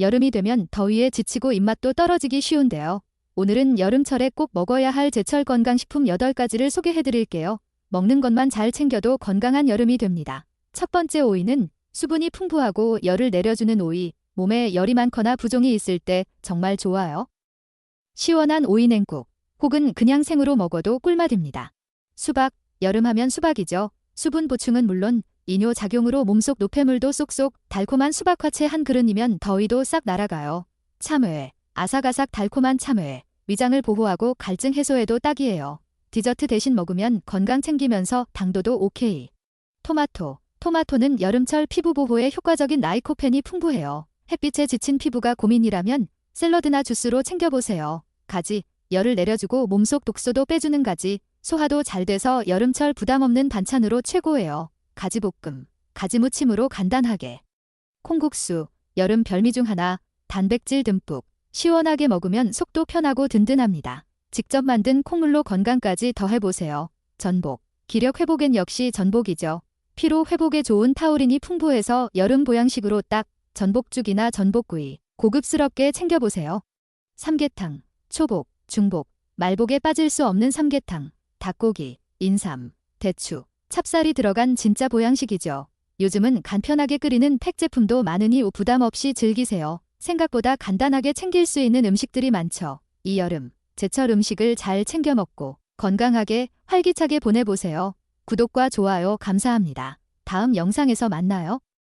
여름이 되면 더위에 지치고 입맛도 떨어지기 쉬운데요. 오늘은 여름철에 꼭 먹어야 할 제철 건강식품 8가지를 소개해 드릴게요. 먹는 것만 잘 챙겨도 건강한 여름이 됩니다. 첫 번째 오이는 수분이 풍부하고 열을 내려주는 오이, 몸에 열이 많거나 부종이 있을 때 정말 좋아요. 시원한 오이 냉국, 혹은 그냥 생으로 먹어도 꿀맛입니다. 수박, 여름하면 수박이죠. 수분 보충은 물론 이뇨 작용으로 몸속 노폐물도 쏙쏙 달콤한 수박화채 한 그릇이면 더위도 싹 날아가요. 참외, 아삭아삭 달콤한 참외, 위장을 보호하고 갈증 해소에도 딱이에요. 디저트 대신 먹으면 건강 챙기면서 당도도 오케이. 토마토, 토마토는 여름철 피부 보호에 효과적인 라이코펜이 풍부해요. 햇빛에 지친 피부가 고민이라면 샐러드나 주스로 챙겨보세요. 가지, 열을 내려주고 몸속 독소도 빼주는 가지, 소화도 잘 돼서 여름철 부담 없는 반찬으로 최고예요. 가지볶음, 가지무침으로 간단하게. 콩국수, 여름 별미 중 하나, 단백질 듬뿍, 시원하게 먹으면 속도 편하고 든든합니다. 직접 만든 콩물로 건강까지 더해보세요. 전복, 기력 회복엔 역시 전복이죠. 피로 회복에 좋은 타우린이 풍부해서 여름 보양식으로 딱 전복죽이나 전복구이, 고급스럽게 챙겨보세요. 삼계탕, 초복, 중복, 말복에 빠질 수 없는 삼계탕, 닭고기, 인삼, 대추, 찹쌀이 들어간 진짜 보양식이죠. 요즘은 간편하게 끓이는 팩 제품도 많으니 부담 없이 즐기세요. 생각보다 간단하게 챙길 수 있는 음식들이 많죠. 이 여름, 제철 음식을 잘 챙겨 먹고 건강하게 활기차게 보내보세요. 구독과 좋아요 감사합니다. 다음 영상에서 만나요.